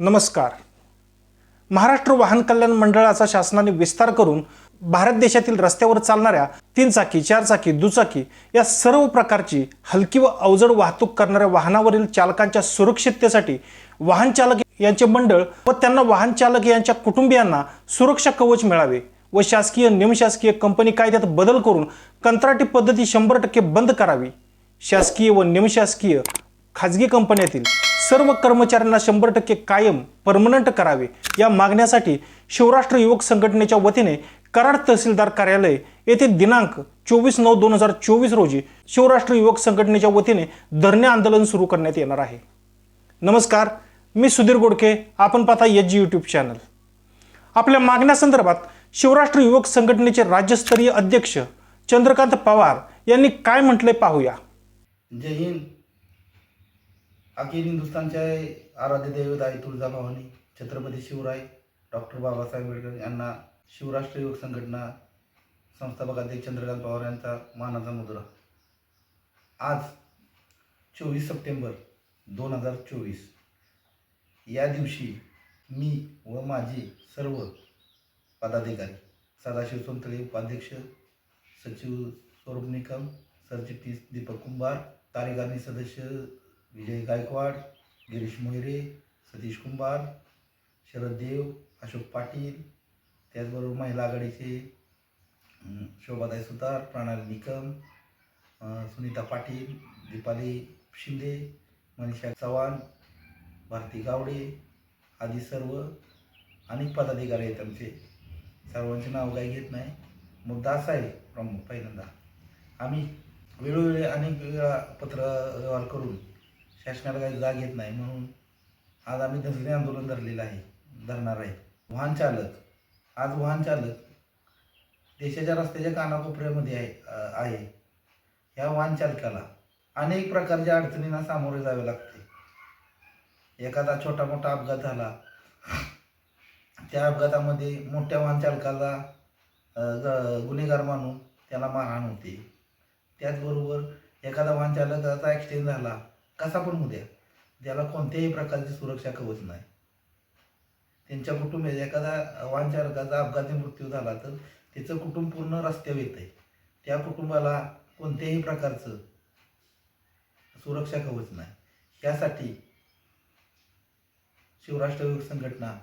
नमस्कार. महाराष्ट्र वाहन कल्याण मंडळाचा शासनाने विस्तार करून भारत देशातील रस्त्यावर चालणाऱ्या तीन चाकी चार चाकी दुचाकी या सर्व प्रकारची हलकी व अवजड वाहतूक करणाऱ्या वाहनावरील चालकांच्या सुरक्षिततेसाठी वाहन चालक यांचे मंडळ व त्यांना वाहन चालक यांच्या कुटुंबियांना सुरक्षा कवच मिळावे व शासकीय निमशासकीय कंपनी कायद्यात बदल करून कंत्राटी पद्धती शंभर टक्के बंद करावी. शासकीय व निमशासकीय खाजगी कंपन्यातील सर्व कर्मचाऱ्यांना शंभर टक्के कायम परमनंट करावे. या मागण्यासाठी शिवराष्ट्र युवक संघटनेच्या वतीने कराड तहसीलदार कार्यालय येथे दिनांक चोवीस नऊ दोन हजार चोवीस रोजी शिवराष्ट्र युवक संघटनेच्या वतीने धरणे आंदोलन सुरू करण्यात येणार आहे. नमस्कार मी सुधीर गोडके आपण पाहता एच जी यूट्यूब चॅनल आपल्या मागण्यासंदर्भात शिवराष्ट्र युवक संघटनेचे राज्यस्तरीय अध्यक्ष चंद्रकांत पवार यांनी काय म्हटले पाहूया. जय हिंद. अखिल हिंदुस्थानचे आराध्य दैवत आहे तुळजाभवानी छत्रपती शिवराय डॉक्टर बाबासाहेब आंबेडकर यांना शिवराष्ट्र युवक संघटना संस्थापक अध्यक्ष चंद्रकांत पवार यांचा मानाचा मुद्रा. आज चोवीस सप्टेंबर दोन हजार चोवीस. या दिवशी मी व माझे सर्व पदाधिकारी सदाशिव सोनतळे उपाध्यक्ष सचिव स्वरूप निकम सरचिटणीस दीपक कुंभार कार्यकारिणी सदस्य विजय गायकवाड गिरीश मोहिरे सतीश कुंभार शरद देव अशोक पाटील त्याचबरोबर महिला आघाडीचे शोभाताई सुतार प्रणाली निकम सुनीता पाटील दीपाली शिंदे मनीषा चव्हाण भारती गावडे आदी सर्व अनेक पदाधिकारी आहेत आमचे. सर्वांचे नाव काही घेत नाही. मुद्दा असा आहे प्रमुख पहिल्यांदा. आम्ही वेळोवेळी अनेक वेगळा पत्र व्यवहार करून शासनाला काही जाग येत नाही. म्हणून आज आम्ही धरणे आंदोलन धरलेलं आहे. धरणार आहे. वाहन चालक आज वाहन चालक देशाच्या रस्त्याच्या कानाकोपऱ्यामध्ये आहे आहे. ह्या वाहन चालकाला अनेक प्रकारच्या अडचणींना सामोरे जावे लागते. एखादा छोटा मोठा अपघात झाला त्या अपघातामध्ये मोठ्या वाहन चालकाला ग- गुन्हेगार मानून त्याला मारहाण होते. त्याचबरोबर एखादा वाहन चालकाचा ॲक्सिडेंट झाला कसा पण होऊ द्या त्याला कोणत्याही प्रकारची सुरक्षा कवच नाही. त्यांच्या कुटुंबात एखादा वाहनचालकाचा अपघाती मृत्यू झाला तर त्याचं कुटुंब पूर्ण रस्त्यावर येतं आहे त्या कुटुंबाला कोणत्याही प्रकारचं सुरक्षा कवच नाही. यासाठी शिवराष्ट्र युवक संघटना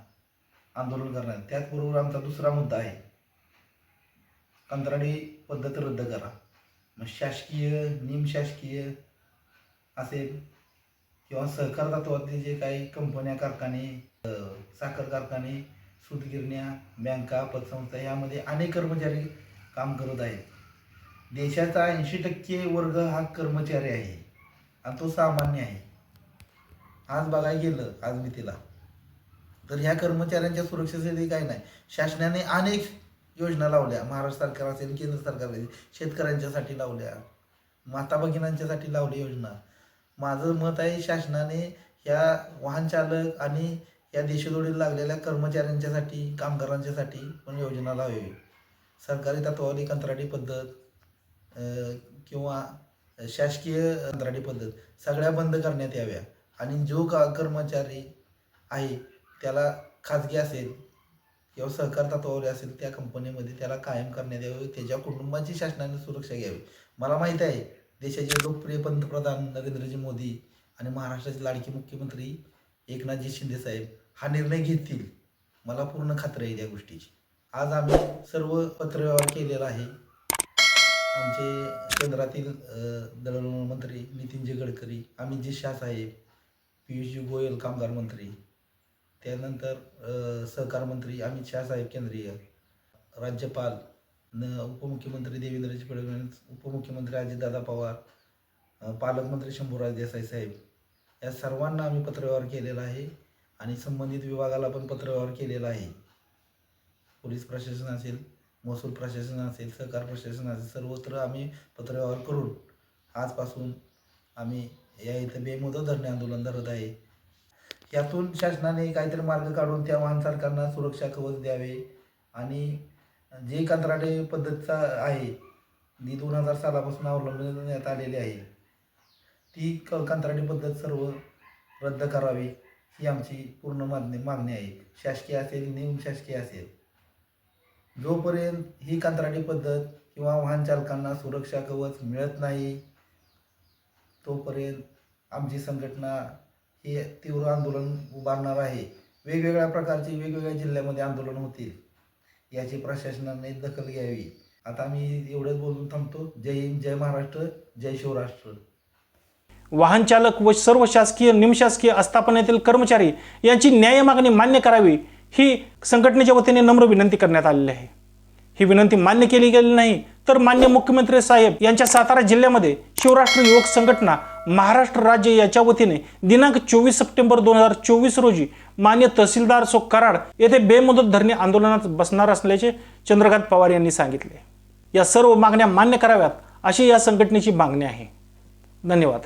आंदोलन करणार. त्याचबरोबर आमचा दुसरा मुद्दा आहे. कंत्राटी पद्धत रद्द करा. मग शासकीय निमशासकीय असेल किंवा सहकार तत्वातले जे काही कंपन्या कारखाने साखर कारखाने सूतगिरण्या बँका पतसंस्था यामध्ये अनेक कर्मचारी काम करत आहेत. देशाचा ऐंशी टक्के वर्ग हा कर्मचारी आहे आणि तो सामान्य आहे. आज बघायला गेलं आज मी तिला. तर ह्या कर्मचाऱ्यांच्या सुरक्षेसाठी काही नाही. शासनाने अनेक योजना लावल्या. महाराष्ट्र सरकार असेल केंद्र सरकार असेल शेतकऱ्यांच्यासाठी लावल्या. माता भगिनांच्यासाठी लावली योजना. माझं मत आहे शासनाने या वाहन चालक आणि या देशदोडीला लागलेल्या कर्मचाऱ्यांच्यासाठी कामगारांच्यासाठी पण योजना लावावी. सरकारी तत्वावली कंत्राटी पद्धत किंवा शासकीय कंत्राटी पद्धत सगळ्या बंद करण्यात याव्या. आणि जो का कर्मचारी आहे त्याला खाजगी असेल किंवा सहकार तत्वावर असेल त्या कंपनीमध्ये त्याला कायम करण्यात यावे. त्याच्या कुटुंबाची शासनाने सुरक्षा घ्यावी. मला माहीत आहे देशाचे लोकप्रिय पंतप्रधान नरेंद्रजी मोदी आणि महाराष्ट्राचे लाडके मुख्यमंत्री एकनाथजी शिंदे साहेब हा निर्णय घेतील. मला पूर्ण खात्री आहे त्या गोष्टीची. आज आम्ही सर्व पत्रव्यवहार केलेला आहे. आमचे केंद्रातील दळणवळण मंत्री नितीनजी गडकरी अमितजी शाह साहेब पियुषजी गोयल कामगार मंत्री त्यानंतर सहकार मंत्री अमित शाह साहेब केंद्रीय राज्यपाल उपमुख्यमंत्री देवेंद्रजी फडणवीस उपमुख्यमंत्री अजितदादा पवार पालकमंत्री शंभूराज देसाई साहेब या सर्वांना आम्ही पत्रव्यवहार केलेला आहे आणि संबंधित विभागाला पण पत्रव्यवहार केलेला आहे. पोलीस प्रशासन असेल महसूल प्रशासन असेल सहकार प्रशासन असेल सर्वत्र आम्ही पत्रव्यवहार करून आजपासून आम्ही या इथं बेमुदत धरणे आंदोलन धरत आहे. यातून शासनाने काहीतरी मार्ग काढून त्या वाहन चालकांना सुरक्षा कवच द्यावे आणि जे कंत्राटी पद्धतचा आहे जी दोन हजार सालापासून अवलंबण्यात आलेली आहे. ती क कंत्राटी पद्धत सर्व रद्द करावी ही आमची पूर्ण मागणी मागणी आहे. शासकीय असेल निमशासकीय असेल. जोपर्यंत ही कंत्राटी पद्धत किंवा वाहन चालकांना सुरक्षा कवच मिळत नाही तोपर्यंत आमची संघटना हे तीव्र आंदोलन उभारणार आहे. वेगवेगळ्या प्रकारची वेगवेगळ्या जिल्ह्यामध्ये आंदोलन होतील. याची प्रशासनाने दखल घ्यावी. आता मी एवढंच बोलून थांबतो. जय हिंद जय महाराष्ट्र जय शिवराष्ट्र. वाहन चालक व सर्व शासकीय निमशासकीय आस्थापनेतील कर्मचारी यांची न्याय मागणी मान्य करावी ही संघटनेच्या वतीने नम्र विनंती करण्यात आलेली आहे. ही विनंती मान्य केली गेली नाही तर मान्य मुख्यमंत्री साहेब यांच्या सातारा जिल्ह्यामध्ये शिवराष्ट्र युवक संघटना महाराष्ट्र राज्य याच्या वतीने दिनांक चोवीस सप्टेंबर दोन हजार चोवीस रोजी मान्य तहसीलदार सो कराड येथे बेमुदत धरणे आंदोलनात बसणार असल्याचे चंद्रकांत पवार यांनी सांगितले. या सर्व मागण्या मान्य कराव्यात अशी या संघटनेची मागणी आहे. धन्यवाद.